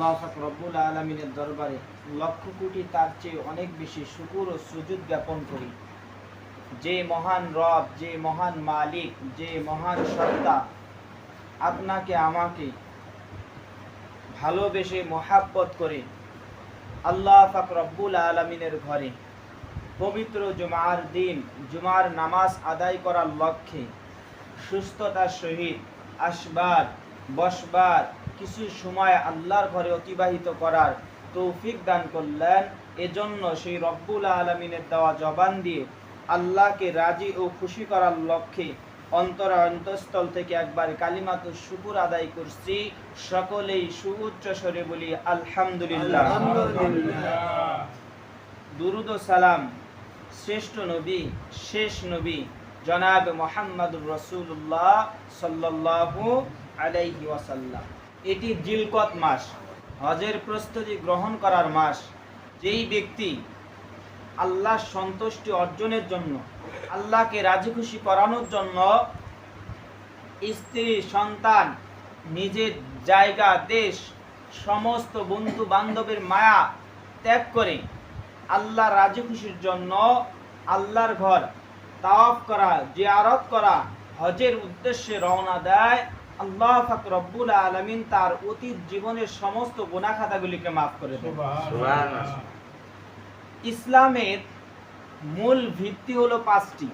পাক রব্বুল আলমিনের দরবারে লক্ষ কোটি তার চেয়ে অনেক বেশি শুকুর ও সুযোগ জ্ঞাপন করি। যে মহান রব, যে মহান মালিক, যে মহান সত্তা আপনাকে, আমাকে ভালোবেসে মহাব্বত করে আল্লাহ পাক রব্বুল আলমিনের ঘরে পবিত্র জুমার দিন, জুমার নামাজ আদায় করার লক্ষ্যে সুস্থতার সহিত আসবার, বসবার কিছু সময় আল্লাহর ঘরে অতিবাহিত করার তৌফিক দান করলেন। এজন্য সেই রব্বুল আলমিনের দেওয়া জবান দিয়ে আল্লাহকে রাজি ও খুশি করার লক্ষ্যে অন্তর অন্তঃস্থল থেকে একবার কালিমাতু শুকুর আদায় করছি। সকলেই সুউচ্চ স্বরে বলি আলহামদুলিল্লাহ। দুরুদ সালাম শ্রেষ্ঠ নবী শেষ নবী জনাব মোহাম্মদুর রসুল্লাহ সাল্লাল্লাহু আলাইহি ওয়াসাল্লাম। এটি জিলকত মাস, হজের প্রস্তুতি গ্রহণ করার মাস। যেই ব্যক্তি আল্লাহ সন্তুষ্টি অর্জনের জন্য, আল্লাহকে রাজি খুশি করানোর জন্য স্ত্রী, সন্তান, নিজের জায়গা, দেশ, সমস্ত বন্ধু বান্ধবের মায়া ত্যাগ করে আল্লাহ রাজি খুশির জন্য আল্লাহর ঘর তাওয়াফ করা, জিয়ারত করা, হজের উদ্দেশ্যে রওনা দেয় আল্লাহ ফাক রব্বুল আলমিন তার অতীত জীবনের সমস্ত গুণাখাতাগুলিকে মাফ করে দেন। ইসলামের মূল ভিত্তি হলো পাঁচটি।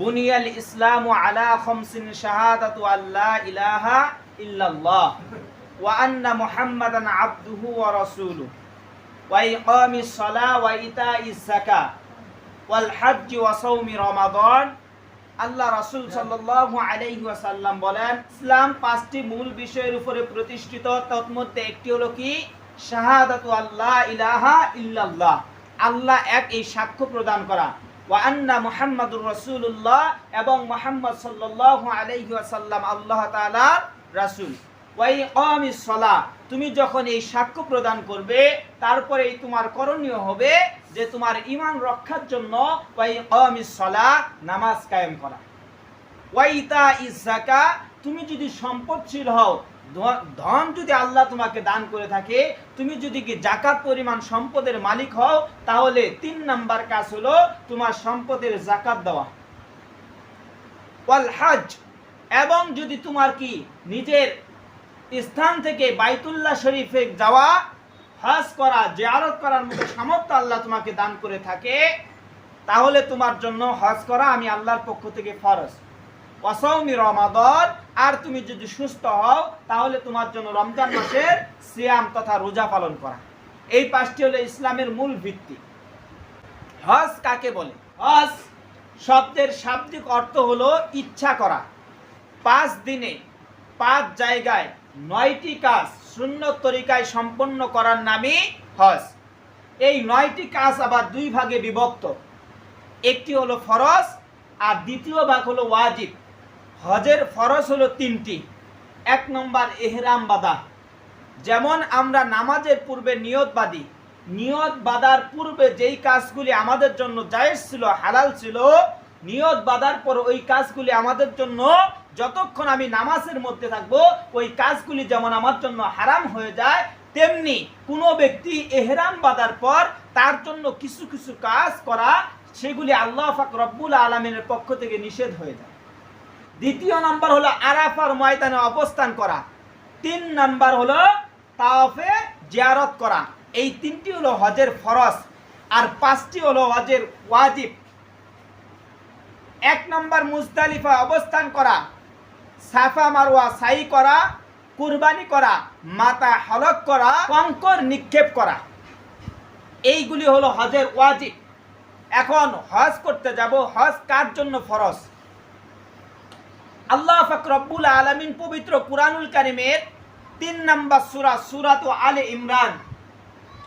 বুনিয়াল ইসলাম আলা খমসিন শাহাদাতু আল্লাহ ইলাহা ইল্লাল্লাহ ওয়া আন্না মুহাম্মাদান আবদুহু ওয়া রাসূলুহু। ওয়া ইকামিস সালাহ ওয়া ইতাইজ যাকাত ওয়াল হজ্জ ওয়া সাওমি রমাদান। আল্লাহ রাসূল সাল্লাল্লাহু আলাইহি বলেন, ইসলাম পাঁচটি মূল বিষয়ের উপরে প্রতিষ্ঠিত। তন্মধ্যে একটি হলো কি? শাহাদাতু আল্লাহ ইলাহা ইল্লাল্লাহ। আল্লাহ এক এই সাক্ষ্য প্রদান করা। ওয়া আন্না মুহাম্মাদুর রাসূলুল্লাহ এবং মুহাম্মদ সাল্লাল্লাহু আলাইহি ওয়াসাল্লাম আল্লাহ তাআলার রাসূল। ওয়া ইকামিস সালাহ। তুমি যখন এই সাক্ষ্য প্রদান করবে তারপরে তোমার করণীয় হবে যে তোমার ঈমান রক্ষার জন্য নামাজ কায়েম করা। ওয়া ইতাইজ যাকাত, তুমি যদি সম্পদশীল হও, ধন যদি আল্লাহ তোমাকে দান করে থাকে, তুমি যদি কি জাকাত পরিমাণ সম্পদের মালিক হও, তাহলে তিন নাম্বার কাজ হলো তোমার সম্পদের জাকাত দেওয়া। ওয়াল হজ, এবং যদি তোমার কি নিজের স্থান থেকে বাইতুল্লাহ শরীফে যাওয়া হজ করা, জিয়ারত করার মতো সামর্থ্য আল্লাহ তোমাকে দান করে থাকে, তাহলে তোমার জন্য হজ করা আমি আল্লাহর পক্ষ থেকে ফরজ। অসৌমি রমাদন, আর তুমি যদি সুস্থ হও, তাহলে তোমার জন্য রমজান মাসের সিয়াম তথা রোজা পালন করা। এই পাঁচটি হলো ইসলামের মূল ভিত্তি। হজ কাকে বলে? হজ শব্দের শাব্দিক অর্থ হলো ইচ্ছা করা। পাঁচ দিনে, পাঁচ জায়গায় নয়টি কাজ শূন্য তরিকায় সম্পন্ন করার নামই হজ। এই নয়টি কাজ আবার দুই ভাগে বিভক্ত। একটি হলো ফরজ আর দ্বিতীয় ভাগ হলো ওয়াজিব। হজের ফরজ হলো তিনটি। এক নম্বর এহরাম বাদা যেমন আমরা নামাজের পূর্বে নিয়ত নিয়ত বাদার পূর্বে যেই কাজগুলি আমাদের জন্য জায়েজ ছিল, হালাল ছিল, নিয়ত বাদার পর ওই কাজগুলি আমাদের জন্য যতক্ষণ আমি নামাজের মধ্যে থাকব, ওই কাজগুলি যেমন আমার জন্য হারাম হয়ে যায়, তেমনি কোনো ব্যক্তি এহরাম বাদার পর তার জন্য কিছু কিছু কাজ করা, সেগুলি আল্লাহ ফাক রব্বুল আলমিনের পক্ষ থেকে নিষেধ হয়ে যায়। দ্বিতীয় নাম্বার হলো আরাফার ময়দানে অবস্থান করা। তিন নাম্বার হলো তাওয়াফে জিয়ারত করা। এই তিনটি হলো হজের ফরজ, আর পাঁচটি হলো হজের ওয়াজিব। এক নম্বর মুজদালিফা অবস্থান করা। সাফা মারোয়া সাই করা, কুরবানি করা, মাথা হলক করা, কঙ্কর নিক্ষেপ করা। এইগুলি হলো হজের ওয়াজিব। এখন হজ করতে যাব, হজ কার জন্য ফরজ? আল্লাহ ফাকরবুল আলমিন পবিত্র কুরআনুল কারিমের তিন নম্বর সুরা, সুরাত আলে ইমরান,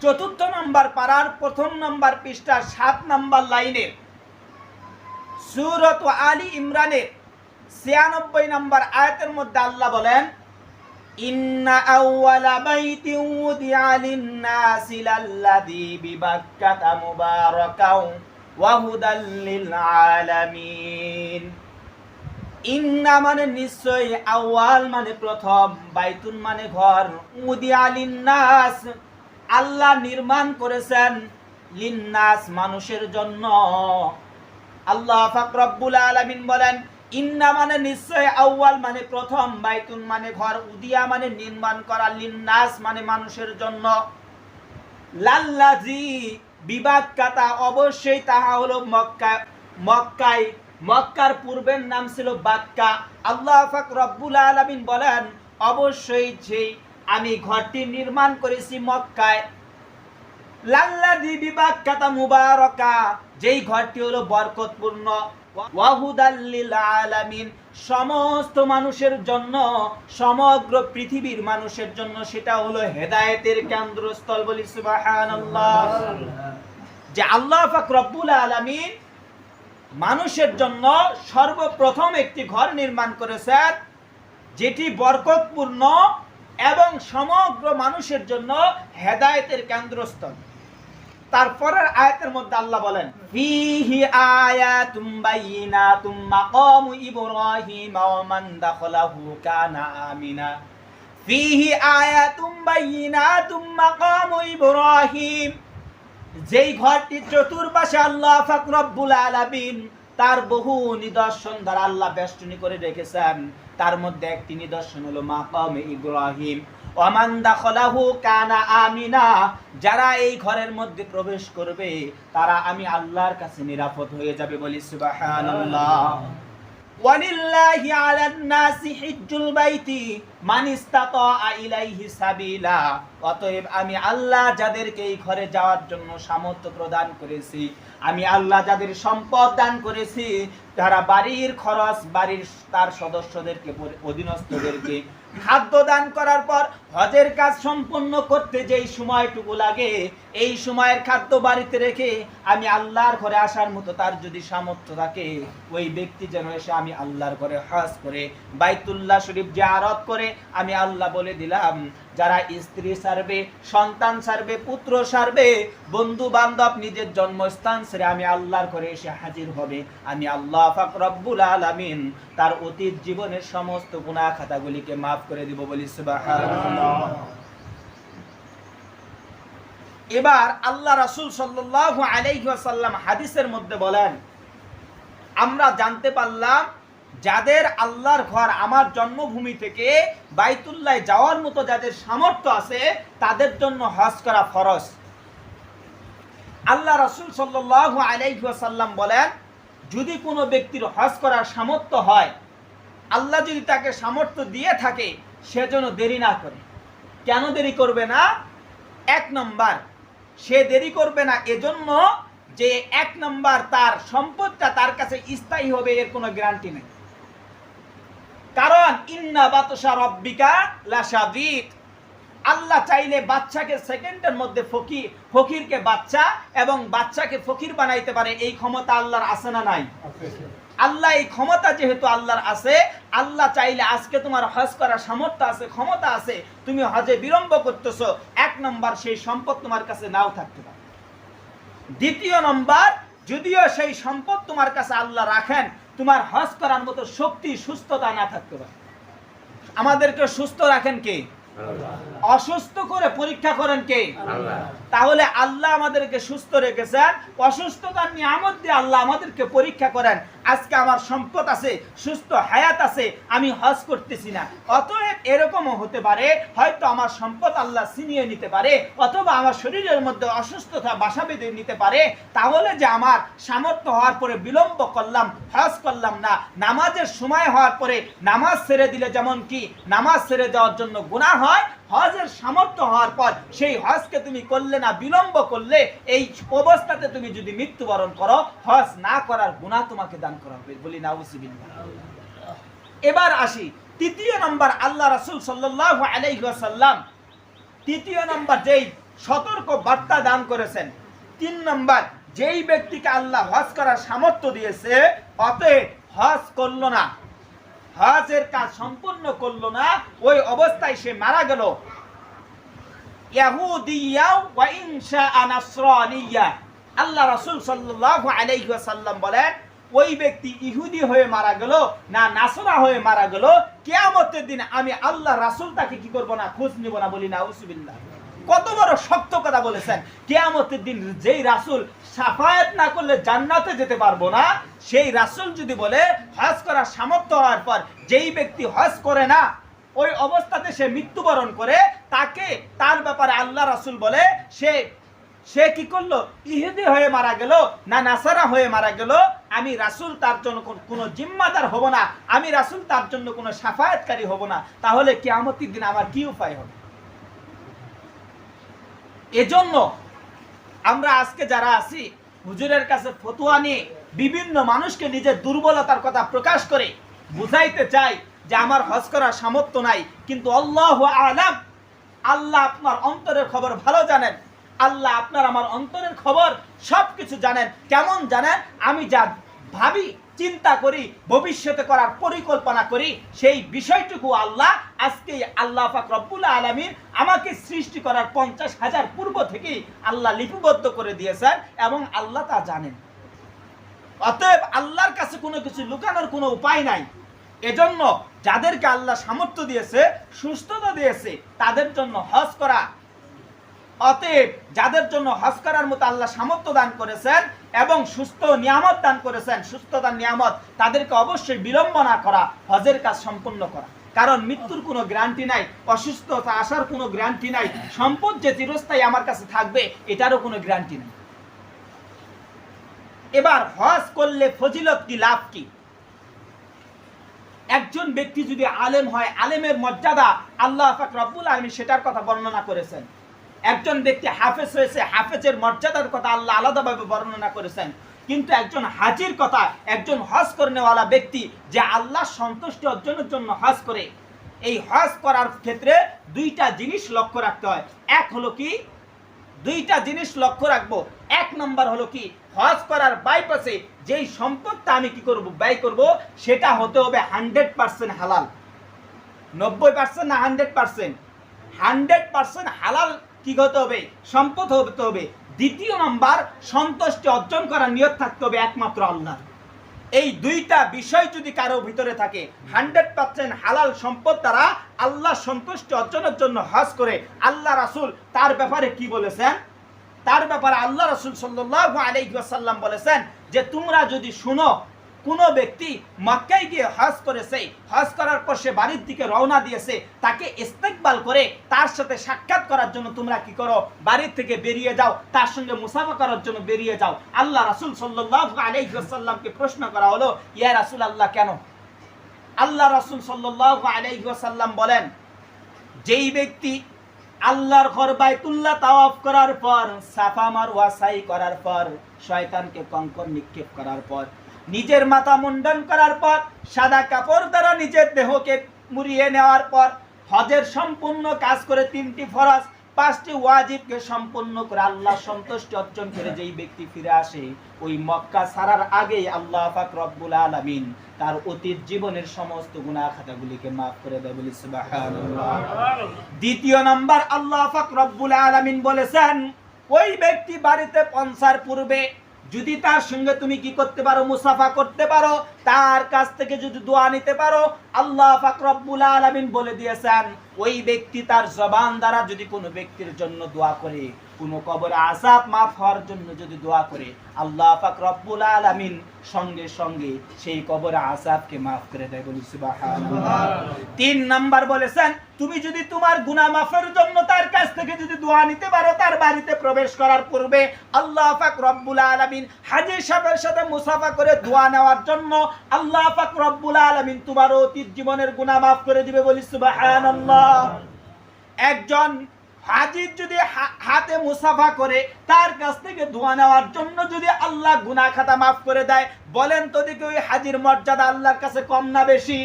চতুর্থ নম্বর পাড়ার প্রথম নম্বর পৃষ্ঠার সাত নম্বর লাইনের সুরত আলী ইমরানের ছিয়ানব্বই নম্বর আয়াতের মধ্যে আল্লাহ বলেন, ইন্না লিল আলামিন ইন্না মানে আওয়াল মানে প্রথম, বাইতুন মানে ঘর। আল্লাহ নির্মাণ করেছেন লিন্নাস মানুষের জন্য। আল্লাহ পাক রব্বুল আলামিন বলেন ইন্না মানে নিশ্চয় আউয়াল মানে প্রথম বাইতুন মানে ঘর, উদিয়া মানে নির্মাণ করা, লিন্নাস মানে মানুষের জন্য। লাল্লাজি বিবাদ কাতা অবশ্যই তাহা হলো মক্কা, মক্কায়, মক্কার পূর্বের নাম ছিল বাক্কা। আল্লাহ ফাক রব্বুল আলামিন বলেন, অবশ্যই যেই আমি ঘরটি নির্মাণ করেছি মক্কায় লাল্লাদি বিবাক্কাতা মুবারকা, যেই ঘরটি হলো বরকতপূর্ণ। সমস্ত মানুষের জন্য, সমগ্র পৃথিবীর মানুষের জন্য সেটা হলো হেদায়েতের কেন্দ্রস্থল বলি যে আল্লাহ পাক রব্বুল আলামিন মানুষের জন্য সর্বপ্রথম একটি ঘর নির্মাণ করেছেন, যেটি বরকতপূর্ণ এবং সমগ্র মানুষের জন্য হেদায়েতের কেন্দ্রস্থল। তারপরের আয়াতের মধ্যে আল্লাহ বলেন, ফিহি আয়াতুম বাইয়িনাতুম মাকামু ইব্রাহিম ওয়া মান দাখালাহু কানা আমিনা। ফিহি আয়াতুম বাইয়িনাতুম মাকামু ইব্রাহিম। যেই ঘরটি চতুর্পাশে আল্লাহ পাক রব্বুল আলামিন তার বহু নিদর্শন দ্বারা আল্লাহ বেষ্টনী করে রেখেছেন, তার মধ্যে একটি নিদর্শন হলো মাকামে ইব্রাহিম। ওমান দাখলাহু কানা আমিনা, যারা এই ঘরের মধ্যে প্রবেশ করবে, তারা আমি আল্লাহর কাছে নিরাপদ হয়ে যাবে বলি আমি আল্লাহ যাদেরকে এই ঘরে যাওয়ার জন্য সামর্থ্য প্রদান করেছি, আমি আল্লাহ যাদের সম্পদ দান করেছি, তারা বাড়ির খরচ বাড়ির তার সদস্যদেরকে, অধীনস্থদেরকে খাদ্য দান করার পর হজের কাজ সম্পন্ন করতে যেই সময়টুকু লাগে, এই সময়ের খাদ্য বাড়িতে রেখে আমি আল্লাহর ঘরে আসার মতো তার যদি সামর্থ্য থাকে, ওই ব্যক্তি যেন এসে আমি আল্লাহর ঘরে হজ করে, বাইতুল্লাহ শরীফ জিয়ারত করে আমি আল্লাহ বলে দিলাম, যারা স্ত্রী সারবে, সন্তান সারবে, পুত্র সারবে বন্ধু বান্ধব নিজের জন্মস্থান সেরে আমি আল্লাহর ঘরে এসে হাজির হবে। আমি আল্লাহ ফাক রব্বুল আলামিন তার অতীত জীবনের সমস্ত গুনাহ খাতাগুলিকে মাফ করে দিব বলি সুবহানাল্লাহ। এবার আল্লাহ রাসূল সাল্লাল্লাহু আলাইহি ওয়াসাল্লাম হাদিসের মধ্যে বলেন, আমরা জানতে পারলাম যাদের আল্লাহর ঘর আমার জন্মভূমি থেকে বাইতুল্লাহ যাওয়ার মতো যাদের সামর্থ্য আছে, তাদের জন্য হজ করা ফরজ। আল্লাহ রসুল সাল্লাল্লাহু আলাইহি ওয়াসাল্লাম বলেন, যদি কোনো ব্যক্তির হজ করার সামর্থ্য হয়, আল্লাহ যদি তাকে সামর্থ্য দিয়ে থাকে, সে যেন দেরি না করে। কেন দেরি করবে না? এক নম্বর, সে দেরি করবে না এজন্য যে এক নম্বর তার সম্পদটা তার কাছে স্থায়ী হবে এর কোনো গ্যারান্টি নেই। কারণ, ইন্না বাতসা রব্বিকা লাশাদিদ। আল্লাহ চাইলে বাচ্চাকে সেকেন্ডের মধ্যে ফকির, ফকিরকে বাচ্চা এবং বাচ্চাকে ফকির বানাইতে পারে, এই ক্ষমতা আল্লাহর আছে না নাই? আল্লাহ এই ক্ষমতা যেহেতু আল্লাহর আছে, আল্লাহ চাইলে আজকে তোমার হজ করার সামর্থ্য আছে, ক্ষমতা আছে, তুমি হজে বিলম্ব করতেছ, এক নম্বর সেই সম্পদ তোমার কাছে নাও থাকতে পারে। দ্বিতীয় নম্বর, যদিও সেই সম্পদ তোমার কাছে আল্লাহ রাখেন, তোমার হজ করার মতো শক্তি, সুস্থতা না থাকতে পারে। আমাদেরকে সুস্থ রাখেন কে? অসুস্থ করে পরীক্ষা করেন কে? তাহলে আল্লাহ আমাদেরকে সুস্থ রেখেছেন। অসুস্থতার নিয়ামত দিয়ে আল্লাহ আমাদেরকে পরীক্ষা করেন। আজকে আমার সম্পদ আছে সুস্থ হায়াত আছে আমি হজ করতেছি না। অতএব এরকমও হতে পারে হয়তো আমার সম্পদ আল্লাহ ছিনিয়ে নিতে পারে অথবা আমার শরীরের মধ্যে অসুস্থতা বাসা বেঁধে নিতে পারে। তাহলে যে আমার সামর্থ্য হওয়ার পরে বিলম্ব করলাম হজ করলাম না নামাজের সময় হওয়ার পরে নামাজ ছেড়ে দিলে যেমন কি নামাজ ছেড়ে দেওয়ার জন্য গুনাহ হয় হজের সামর্থ্য হওয়ার পর সেই হজকে তুমি করলে না, বিলম্ব করলে, এই অবস্থাতে তুমি যদি মৃত্যুবরণ করো, হজ না করার গুনাহ তোমাকে দান করা হবে। বলি না এবার আসি, তৃতীয় নম্বর আল্লাহ রাসূল সাল্লাল্লাহু আলাইহি ওয়াসাল্লাম তৃতীয় নম্বর যেই সতর্ক বার্তা দান করেছেন, তিন নম্বর, যেই ব্যক্তিকে আল্লাহ হজ করার সামর্থ্য দিয়েছে, অতএব হজ করল না। হজের কাজ সম্পূর্ণ করল না, ওই অবস্থায় সে মারা গেল। আল্লাহ রাসূল ওয়াসাল্লাম বলেন, ওই ব্যক্তি ইহুদি হয়ে মারা গেল না নাসরা হয়ে মারা গেল, কেয়ামতের দিন আমি আল্লাহ রাসূল তাকে কি করব না, খোঁজ নিব না বলি না উসুবিল্লাহ কত বড় শক্ত কথা বলেছেন। কেয়ামতের দিন যেই রাসূল সাফায়াত না করলে জান্নাতে যেতে পারব না, সেই রাসূল যদি বলে হজ করার সামর্থ্য হওয়ার পর যেই ব্যক্তি হজ করে না, ওই অবস্থাতে সে মৃত্যুবরণ করে, তাকে তার ব্যাপারে আল্লাহ রাসূল বলে, সে সে কি করল? ইহুদি হয়ে মারা গেল না নাসারা হয়ে মারা গেল? আমি রাসুল তার জন্য কোনো জিম্মাদার হব না। আমি রাসূল তার জন্য কোনো সাফায়াতকারী হব না। তাহলে কেয়ামতির দিন আমার কি উপায় হবে? এজন্য আমরা আজকে যারা আছি, হুজুরের কাছে ফতুয়া নিয়ে বিভিন্ন মানুষকে নিজের দুর্বলতার কথা প্রকাশ করে বুঝাইতে চাই যে আমার হজ করার সামর্থ্য নাই। কিন্তু আল্লাহ আলাম, আল্লাহ আপনার অন্তরের খবর ভালো জানেন। আল্লাহ আপনার আমার অন্তরের খবর সব কিছু জানেন। কেমন জানেন? আমি যা ভাবি চিন্তা করি, ভবিষ্যতে করার পরিকল্পনা করি, সেই বিষয়টুকু আল্লাহ আজকে আল্লাহ পাক রব্বুল আলমিন আমাকে সৃষ্টি করার পঞ্চাশ হাজার পূর্ব থেকেই আল্লাহ লিপিবদ্ধ করে দিয়েছেন এবং আল্লাহ তা জানেন। অতএব আল্লাহর কাছে কোনো কিছু লুকানোর কোনো উপায় নাই। এজন্য যাদেরকে আল্লাহ সামর্থ্য দিয়েছে, সুস্থতা দিয়েছে, তাদের জন্য হজ করা অতএব যাদের জন্য হজ করার মতো আল্লাহ সামর্থ্য দান করেছেন এবং সুস্থ নিয়ামত দান করেছেন, সুস্থতার নিয়ামত, তাদেরকে অবশ্যই বিলম্ব না করা, হজের কাজ সম্পূর্ণ করা। কারণ মৃত্যুর কোনো গ্যারান্টি নাই, অসুস্থতা আসার কোনো গ্যারান্টি নাই, সম্পদ যে চিরস্থায়ী আমার কাছে থাকবে, এটারও কোনো গ্যারান্টি নেই। এবার হজ করলে ফজিলত কি, লাভ কি? একজন ব্যক্তি যদি আলেম হয়, আলেমের মর্যাদা আল্লাহ পাক রব্বুল আলমী সেটার কথা বর্ণনা করেছেন। একজন ব্যক্তি হাফেজ হয়েছে, হাফেজের মর্যাদার কথা আল্লাহ আলাদাভাবে বর্ণনা করেছেন। কিন্তু একজন হাজির কথা, একজন হজ করেনেওয়ালা ব্যক্তি যে আল্লাহ সন্তুষ্টি অর্জনের জন্য হজ করে, এই হজ করার ক্ষেত্রে দুইটা জিনিস লক্ষ্য রাখতে হয়। এক হলো কি? দুইটা জিনিস লক্ষ্য রাখব। এক নম্বর হলো কি? হজ করার বাইপাসে যেই সম্পদটা আমি কি করব, ব্যয় করব, সেটা হতে হবে হান্ড্রেড পার্সেন্ট হালাল। নব্বই পার্সেন্ট না হান্ড্রেড পার্সেন্ট হান্ড্রেড পার্সেন্ট হালাল কি হতে হবে, সম্পদ হতে হবে। দ্বিতীয় নাম্বার, সন্তুষ্টি অর্জন করার নিয়ত থাকতে হবে একমাত্র আল্লাহ এই দুইটা বিষয় যদি কারও ভিতরে থাকে, হান্ড্রেড পার্সেন্ট হালাল সম্পদ দ্বারা আল্লাহ সন্তুষ্টি অর্জনের জন্য হজ করে, আল্লাহ রাসূল তার ব্যাপারে কি বলেছেন? তার ব্যাপারে আল্লাহ রাসূল সাল্লাল্লাহু আলাইহি ওয়াসাল্লাম বলেছেন যে, তোমরা যদি শুনো কোন ব্যক্তি মক্কায় গিয়ে হজ করেছে, হজ করার পর সে বাড়ির দিকে রওনা দিয়েছে, তাকে ইস্তেকবাল করে তার সাথে সাক্ষাৎ করার জন্য তোমরা কি করো? বাড়ির থেকে বেরিয়ে যাও, তার সঙ্গে মুসাফা করার জন্য বেরিয়ে যাও। আল্লাহ রাসূল সাল্লাল্লাহু আলাইহি ওয়াসাল্লামকে প্রশ্ন করা হলো, ইয়া রাসূল আল্লাহ কেন? আল্লাহ রাসুল সাল্লাল্লাহু আলাইহি ওয়াসাল্লাম বলেন, যেই ব্যক্তি আল্লাহর ঘর বাইতুল্লাহ তাওয়াফ করার পর, সাফা মারওয়া সাই করার পর, শয়তানকে কঙ্কর নিক্ষেপ করার পর নিজের মাথা মুন্ডন করার পর, সাদা কাপড় দ্বারা নিজের দেহকে মুড়িয়ে নেওয়ার পর, হজের সম্পূর্ণ কাজ করে তিনটি ফরজ, পাঁচটি ওয়াজিবকে সম্পূর্ণ করে আল্লাহ সন্তুষ্টি অর্জন করে যেই ব্যক্তি ফিরে আসে, ওই মক্কা ছাড়ার আগেই আল্লাহ পাক রব্বুল আলামিন তার অতীত জীবনের সমস্ত গুনাহ খাতাগুলিকে মাফ করে দেয় বলি দ্বিতীয় নাম্বার, আল্লাহ পাক রব্বুল আলামিন বলেছেন, ওই ব্যক্তি বাড়িতে পৌঁছার পূর্বে যদি তার সঙ্গে তুমি কি করতে পারো, মুসাফা করতে পারো, তার কাছ থেকে যদি দোয়া নিতে পারো, আল্লাহ ফাকরুল আলমিন আলামিন বলে দিয়েছেন, ওই ব্যক্তি তার জবান দ্বারা যদি কোনো ব্যক্তির জন্য দোয়া করে কোনো কবরে আযাব মাফ হওয়ার জন্য যদি দোয়া করে, আল্লাহ পাক রব্বুল আলামিন সঙ্গে সঙ্গে সেই কবরে আযাবকে মাফ করে দেয় বলি তিন নাম্বার বলেছেন, তুমি যদি তোমার গুনাহ মাফের জন্য তার কাছ থেকে যদি দোয়া নিতে পারো, তার বাড়িতে প্রবেশ করার পূর্বে আল্লাহ পাক রব্বুল আলামিন হাজী সাহেবের সাথে মুসাফা করে দোয়া নেওয়ার জন্য আল্লাহ পাক রব্বুল আলামিন তোমার অতীত জীবনের গুনাহ মাফ করে দিবে বলি সুবহানাল্লাহ। একজন হাজির যদি হাতে মুসাফা করে, তার কাছ থেকে ধোয়া নেওয়ার জন্য যদি আল্লাহ গুনা খাতা মাফ করে দেয়, বলেন তো দেখি ওই হাজির মর্যাদা আল্লাহর কাছে কম না বেশি?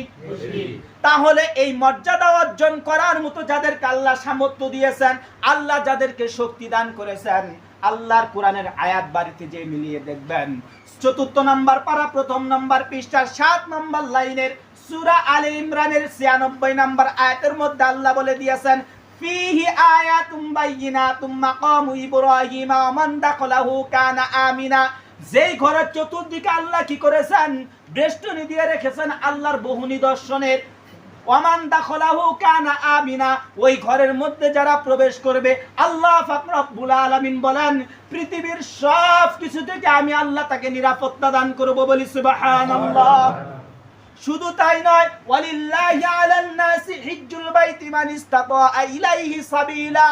তাহলে এই মর্যাদা অর্জন করার মতো যাদেরকে আল্লাহ সামর্থ্য দিয়েছেন, আল্লাহ যাদেরকে শক্তি দান করেছেন, আল্লাহর কোরআনের আয়াত বাড়িতে যে মিলিয়ে দেখবেন। চতুর্থ নাম্বার পারা, প্রথম নম্বর পৃষ্ঠার সাত নম্বর লাইনের সুরা আলে ইমরানের ছিয়ানব্বই নাম্বার আয়াতের মধ্যে আল্লাহ বলে দিয়েছেন আয়াতুম বাইয়িনাতুম মাকামু ইব্রাহিম ওয়া মান দাখালাহু কানা আমিনা যেই ঘরের চতুর্দিকে আল্লাহ কি করেছেন? বেষ্টনী দিয়ে রেখেছেন আল্লাহর বহু নিদর্শনের। ওয়ামান দাখলাহু কানা আমিনা, ওই ঘরের মধ্যে যারা প্রবেশ করবে, আল্লাহ পাক রব্বুল আলামিন বলেন, পৃথিবীর সব কিছু থেকে আমি আল্লাহ তাকে নিরাপত্তা দান করব বলি সুবহানাল্লাহ। শুধু তাই নয়, ওয়ালিল্লাহি আলান নাসি হিজ্জুল বাইতি মান ইসতাতা ইলাইহি সাবিলা।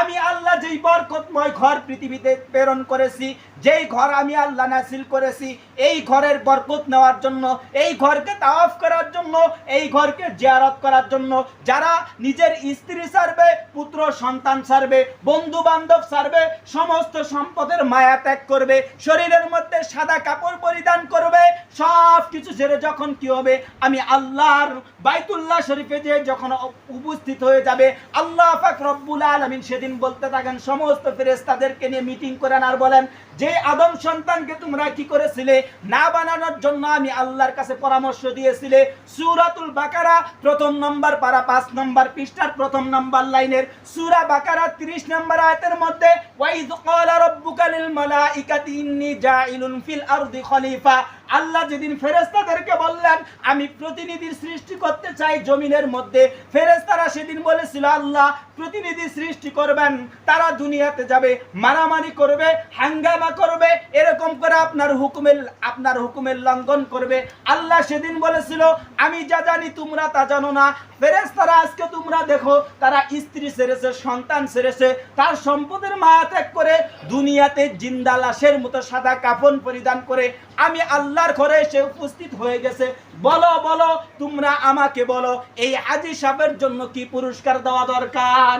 আমি আল্লাহ যেই বরকতময় ঘর পৃথিবীতে প্রেরণ করেছি, যেই ঘর আমি আল্লাহ নাসিল করেছি, এই ঘরের বরকত নেওয়ার জন্য, এই ঘরকে তাওয়াফ করার জন্য, এই ঘরকে জিয়ারত করার জন্য, যারা নিজের স্ত্রী সারবে, পুত্র সন্তান সারবে বন্ধু বান্ধব সারবে, সমস্ত সম্পদের মায়া ত্যাগ করবে, শরীরের মধ্যে সাদা কাপড় পরিধান করবে, সব কিছু ছেড়ে যখন কি হবে? আমি আল্লাহর বাইতুল্লাহ শরীফে যে যখন উপস্থিত হয়ে যাবে, আল্লাহ পাক রব্বুল আলামিন সেদিন বলতে থাকেন, সমস্ত ফেরেশতাদেরকে নিয়ে মিটিং করেন আর বলেন, যে আদম সন্তানকে তোমরা কি করেছিলে? না বানানোর জন্য আমি আল্লাহর কাছে পরামর্শ দিয়েছিলে। সূরাতুল বাকারা প্রথম নম্বর পারা পাঁচ নম্বর পৃষ্ঠার প্রথম নম্বর লাইনের সুরা বাকারা 30 নম্বর আয়াতের মধ্যে ওয়াইদ ক্বালা রাব্বুকা লিল মালাইকাতি ইন্নী জাইলুন ফিল আরদি খলিফা। আল্লাহ যেদিন ফেরেশতাদেরকে বললেন, আমি প্রতিনিধির সৃষ্টি করতে চাই জমিনের মধ্যে, ফেরেশতারা সেদিন বলেছিল, আল্লাহ প্রতিনিধি সৃষ্টি করবেন, তারা দুনিয়াতে যাবে, মারামারি করবে, হাঙ্গামা করবে, এরকম করে আপনার হুকুমের আপনার হুকুমের লঙ্ঘন করবে। আল্লাহ সেদিন বলেছিল, আমি যা জানি তোমরা তা জানো না। ফেরেশতারা আজকে তোমরা দেখো, তারা স্ত্রী ছেড়েছে সন্তান সেরেছে, তার সম্পদের মায়া ত্যাগ করে দুনিয়াতে জিন্দা লাশের মতো সাদা কাফন পরিধান করে। আমি আল্লাহর ঘরে এসে উপস্থিত হয়ে গেছে। বলো বলো, তোমরা আমাকে বলো, এই হাজি সাহেবের জন্য কি পুরস্কার দেওয়া দরকার?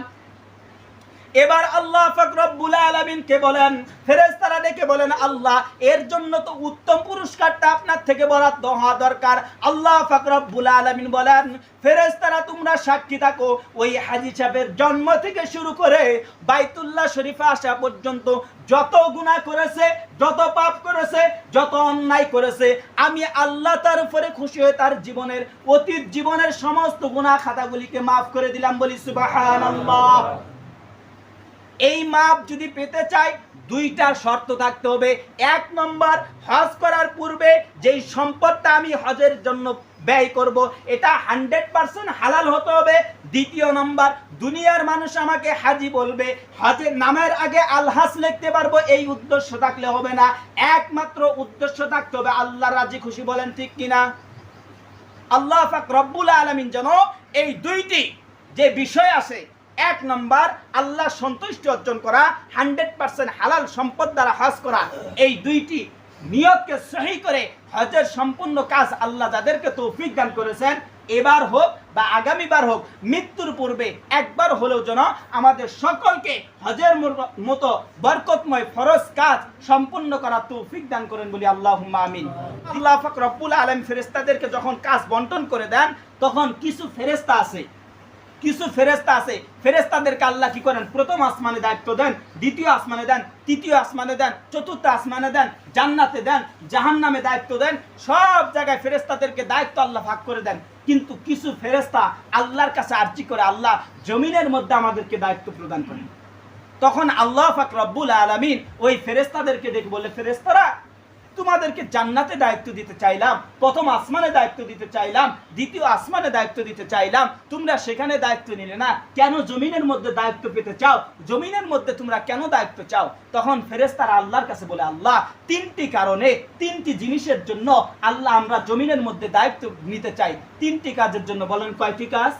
এবার আল্লাহ ফাকরবুল আলমিনকে বলেন, ফেরেশতারা ডেকে বলেন, আল্লাহ, এর জন্য তো উত্তম পুরস্কারটা আপনার থেকে বরাদ্দ হওয়া দরকার। আল্লাহ ফাকরবুল আলমিন বলেন, ফেরেশতারা, তোমরা সাক্ষী থাকো, ওই হাজি সাহেবের জন্ম থেকে শুরু করে বাইতুল্লাহ শরীফে আসা পর্যন্ত যত গুনাহ করেছে, যত পাপ করেছে, যত অন্যায় করেছে, আমি আল্লাহ তার উপরে খুশি হয়ে তার জীবনের, অতীত জীবনের সমস্ত গুনাহ খাতাগুলিকে মাফ করে দিলাম বলি সুবহানাল্লাহ। এই মাপ যদি পেতে চাই, দুইটা শর্ত থাকতে হবে। এক নম্বর, হজ করার পূর্বে যেই সম্পদটা আমি হজের জন্য ব্যয় করব, এটা হান্ড্রেড পার্সেন্ট হালাল হতে হবে। দ্বিতীয় নম্বর, দুনিয়ার মানুষ আমাকে হাজি বলবে হজের নামের আগে আলহাস লিখতে পারব, এই উদ্দেশ্য থাকলে হবে না। একমাত্র উদ্দেশ্য থাকতে হবে, আল্লাহ রাজি খুশি বলেন ঠিক কিনা? আল্লাহ ফাক রব্বুল আলমিন যেন এই দুইটি যে বিষয় আছে এক নম্বর, আল্লাহ সন্তুষ্টি অর্জন করা হান্ড্রেড পার্সেন্ট হালাল সম্পদ দ্বারা হজ করা। এই দুইটি নিয়তকে সহি করে হজের সম্পূর্ণ কাজ আল্লাহ যাদেরকে তৌফিক দান করেছেন, এবার হোক বা আগামীবার হোক, মৃত্যুর পূর্বে একবার হলেও যেন আমাদের সকলকে হজের মতো বরকতময় ফরজ কাজ সম্পূর্ণ করা তৌফিক দান করেন বলি আল্লাহ আমিন। আল্লাহ ফাক রব্বুল আলম ফেরেস্তাদেরকে যখন কাজ বন্টন করে দেন, তখন কিছু ফেরেস্তা আছে কিছু ফেরেস্তা আছে। ফেরেস্তাদেরকে আল্লাহ কি করেন? প্রথম আসমানে দায়িত্ব দেন, দ্বিতীয় আসমানে দেন, তৃতীয় আসমানে দেন, চতুর্থ আসমানে দেন, জান্নাতে দেন, জাহান্নামে দায়িত্ব দেন, সব জায়গায় ফেরেস্তাদেরকে দায়িত্ব আল্লাহ ভাগ করে দেন। কিন্তু কিছু ফেরেস্তা আল্লাহর কাছে আর্জি করে আল্লাহ জমিনের মধ্যে আমাদেরকে দায়িত্ব প্রদান করেন। তখন আল্লাহ ফাক রব্বুল আলামিন ওই ফেরেস্তাদেরকে দেখে বলে ফেরেস্তারা তোমাদেরকে জান্নাতে দায়িত্ব দিতে চাইলাম প্রথম আসমানে দায়িত্ব দিতে চাইলাম দ্বিতীয় আসমানে দায়িত্ব দিতে চাইলাম তোমরা সেখানে দায়িত্ব নিলে না। কেন জমিনের মধ্যে দায়িত্ব পেতে চাও? জমিনের মধ্যে তোমরা কেন দায়িত্ব চাও? তখন ফেরেস্তারা আল্লাহর কাছে বলে আল্লাহ তিনটি কারণে তিনটি জিনিসের জন্য আল্লাহ আমরা জমিনের মধ্যে দায়িত্ব নিতে চাই। তিনটি কাজের জন্য বলেন কয়টি কাজ?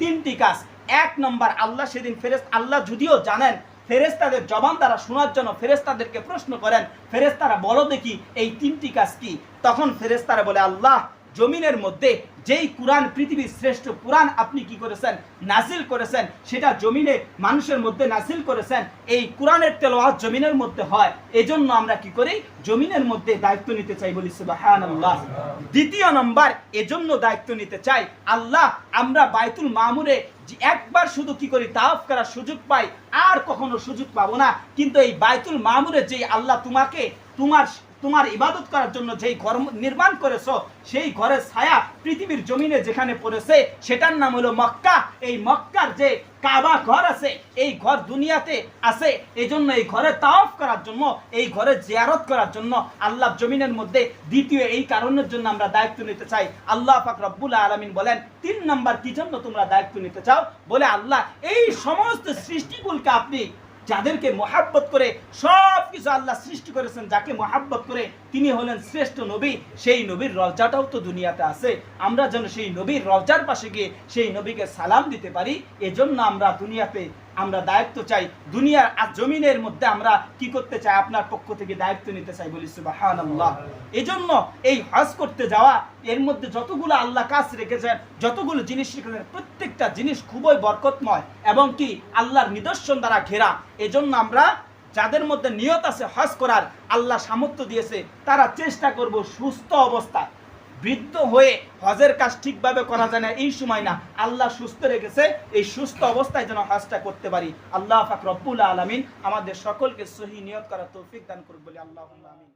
তিনটি। কাজ। এক নম্বর আল্লাহ সেদিন ফেরেস্ত আল্লাহ যদিও জানেন ফেরেস্তাদের জবান দ্বারা শোনার জন্য ফেরেস্তাদেরকে প্রশ্ন করেন ফেরেস্তারা বলো দেখি এই তিনটি কাজ কি? তখন ফেরেস্তারা বলে, আল্লাহ, জমিনের মধ্যে যেই কোরআন পৃথিবীর শ্রেষ্ঠ কোরআন আপনি কি করেছেন? নাজিল করেছেন, সেটা জমিনে মানুষের মধ্যে নাসিল করেছেন। এই কোরআনের তেলাওয়াত জমিনের মধ্যে হয়। এজন্য আমরা কি করি? জমিনের মধ্যে দায়িত্ব নিতে চাই বলি, সুবহানাল্লাহ। দ্বিতীয় নম্বর, এজন্য দায়িত্ব নিতে চাই, আল্লাহ, আমরা বাইতুল মামুরে যে একবার শুধু কি করি তাফ করার সুযোগ পাই, আর কখনো সুযোগ পাবো না। কিন্তু এই বাইতুল মামুরের যে আল্লাহ তোমাকে, তোমার তোমার ইবাদত করার জন্য যেই ঘর নির্মাণ করেছ, সেই ঘরের ছায়া পৃথিবীর জমিনে যেখানে পড়েছে, সেটার নাম হলো মক্কা। এই মক্কার যে কাবা ঘর আছে, এই ঘর দুনিয়াতে আছে। এই জন্য এই ঘরে তাওয়াফ করার জন্য, এই ঘরে জিয়ারত করার জন্য আল্লাহ জমিনের মধ্যে দ্বিতীয় এই কারণের জন্য আমরা দায়িত্ব নিতে চাই। আল্লাহ পাক রব্বুল আলামিন বলেন, তিন নাম্বার কি জন্য তোমরা দায়িত্ব নিতে চাও? বলে আল্লাহ, এই সমস্ত সৃষ্টিগুলোকে আপনি যাদেরকে মহাব্বত করে সব কিছু আল্লাহ সৃষ্টি করেছেন যাকে মহাব্বত করে তিনি হলেন শ্রেষ্ঠ নবী, সেই নবীর রওজাটাও তো দুনিয়াতে আছে। আমরা যেন সেই নবীর রওজার পাশে গিয়ে সেই নবীকে সালাম দিতে পারি, এজন্য আমরা দুনিয়াতে আমরা দায়িত্ব চাই। দুনিয়ার আর জমিনের মধ্যে আমরা কি করতে চাই, আপনার পক্ষ থেকে দায়িত্ব নিতে চাই বলি সুবহানাল্লাহ। এজন্য এই হজ করতে যাওয়া, এর মধ্যে যতগুলো আল্লাহ কাজ রেখেছেন, যতগুলো জিনিস রেখেছেন, প্রত্যেকটা জিনিস খুবই বরকতময় এবং কি আল্লাহর নিদর্শন দ্বারা ঘেরা। এজন্য আমরা যাদের মধ্যে নিয়ত আছে হজ করার, আল্লাহ সামর্থ্য দিয়েছে, তারা চেষ্টা করব সুস্থ অবস্থা বৃদ্ধ হয়ে হজের কাজ ঠিকভাবে করা যায় না, এই সময় না। আল্লাহ সুস্থ রেখেছে, এই সুস্থ অবস্থায় যেন হজটা করতে পারি। আল্লাহ ফাকরবুল আলমিন আমাদের সকলকে সহি নিয়ত করার তৌফিক দান করুক বলে আল্লাহ আমিন।